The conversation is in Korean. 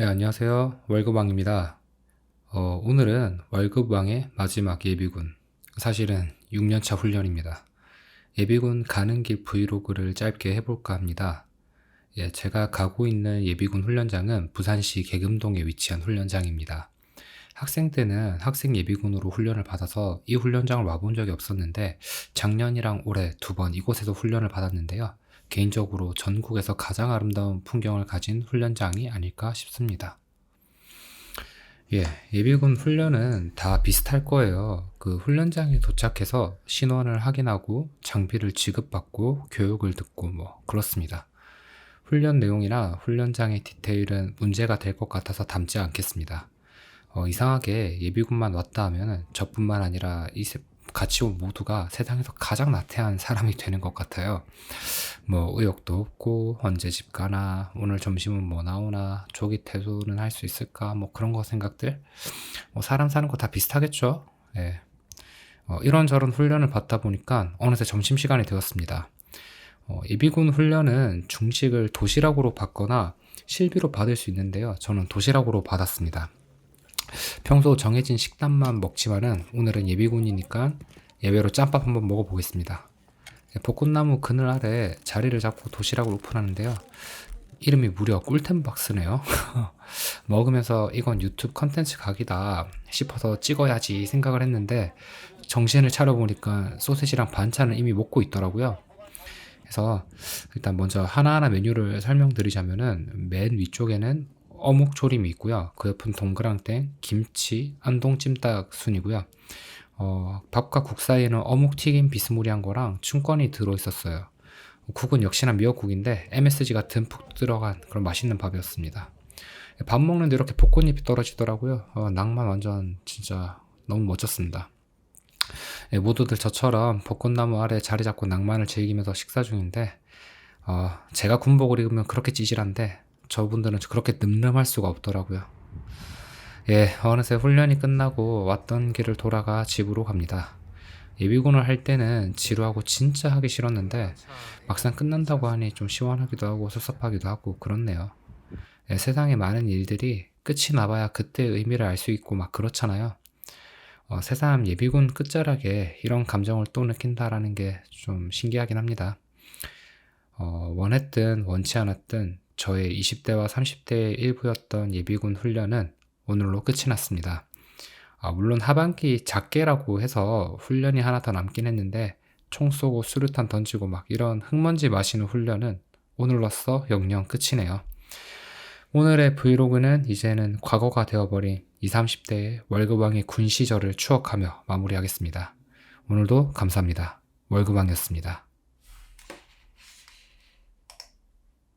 네, 안녕하세요. 월급왕입니다. 어, 오늘은 월급왕의 마지막 예비군. 사실은 6년차 훈련입니다. 예비군 가는 길 브이로그를 짧게 해볼까 합니다. 예, 제가 가고 있는 예비군 훈련장은 부산시 계금동에 위치한 훈련장입니다. 학생 때는 학생 예비군으로 훈련을 받아서 이 훈련장을 와본 적이 없었는데 작년이랑 올해 두 번 이곳에서 훈련을 받았는데요. 개인적으로 전국에서 가장 아름다운 풍경을 가진 훈련장이 아닐까 싶습니다. 예, 예비군 훈련은 다 비슷할 거예요. 그 훈련장에 도착해서 신원을 확인하고 장비를 지급받고 교육을 듣고 뭐 그렇습니다. 훈련 내용이나 훈련장의 디테일은 문제가 될 것 같아서 담지 않겠습니다. 어, 이상하게 예비군만 왔다 하면 저뿐만 아니라 이 세- 같이 온 모두가 세상에서 가장 나태한 사람이 되는 것 같아요. 뭐 의욕도 없고 언제 집 가나 오늘 점심은 뭐 나오나 조기 퇴소는 할 수 있을까 뭐 그런 거 생각들 뭐 사람 사는 거 다 비슷하겠죠. 예. 어, 이런저런 훈련을 받다 보니까 어느새 점심시간이 되었습니다. 어, 예비군 훈련은 중식을 도시락으로 받거나 실비로 받을 수 있는데요. 저는 도시락으로 받았습니다. 평소 정해진 식단만 먹지만은 오늘은 예비군이니까 예외로 짬밥 한번 먹어보겠습니다. 네, 벚꽃나무 그늘 아래 자리를 잡고 도시락을 오픈하는데요. 이름이 무려 꿀템박스네요. 먹으면서 이건 유튜브 컨텐츠 각이다 싶어서 찍어야지 생각을 했는데 정신을 차려보니까 소세지랑 반찬을 이미 먹고 있더라고요. 그래서 일단 먼저 하나하나 메뉴를 설명드리자면은 맨 위쪽에는 어묵 조림이 있고요. 그 옆은 동그랑땡, 김치, 안동 찜닭 순이고요. 어, 밥과 국 사이에는 어묵 튀김 비스무리한 거랑 춘권이 들어 있었어요. 국은 역시나 미역국인데 MSG가 듬뿍 들어간 그런 맛있는 밥이었습니다. 밥 먹는데 이렇게 벚꽃잎이 떨어지더라고요. 어, 낭만 완전 진짜 너무 멋졌습니다. 예, 모두들 저처럼 벚꽃나무 아래 자리 잡고 낭만을 즐기면서 식사 중인데 어, 제가 군복을 입으면 그렇게 찌질한데 저분들은 그렇게 늠름할 수가 없더라고요. 예, 어느새 훈련이 끝나고 왔던 길을 돌아가 집으로 갑니다. 예비군을 할 때는 지루하고 진짜 하기 싫었는데 막상 끝난다고 하니 좀 시원하기도 하고 섭섭하기도 하고 그렇네요. 예, 세상에 많은 일들이 끝이 나봐야 그때 의미를 알 수 있고 막 그렇잖아요. 어, 새삼 예비군 끝자락에 이런 감정을 또 느낀다라는 게 좀 신기하긴 합니다. 어, 원했든 원치 않았든 저의 20대와 30대의 일부였던 예비군 훈련은 오늘로 끝이 났습니다. 아, 물론 하반기 작게라고 해서 훈련이 하나 더 남긴 했는데 총 쏘고 수류탄 던지고 막 이런 흙먼지 마시는 훈련은 오늘로써 영영 끝이네요. 오늘의 브이로그는 이제는 과거가 되어버린 20, 30대의 월급왕의 군 시절을 추억하며 마무리하겠습니다. 오늘도 감사합니다. 월급왕이었습니다.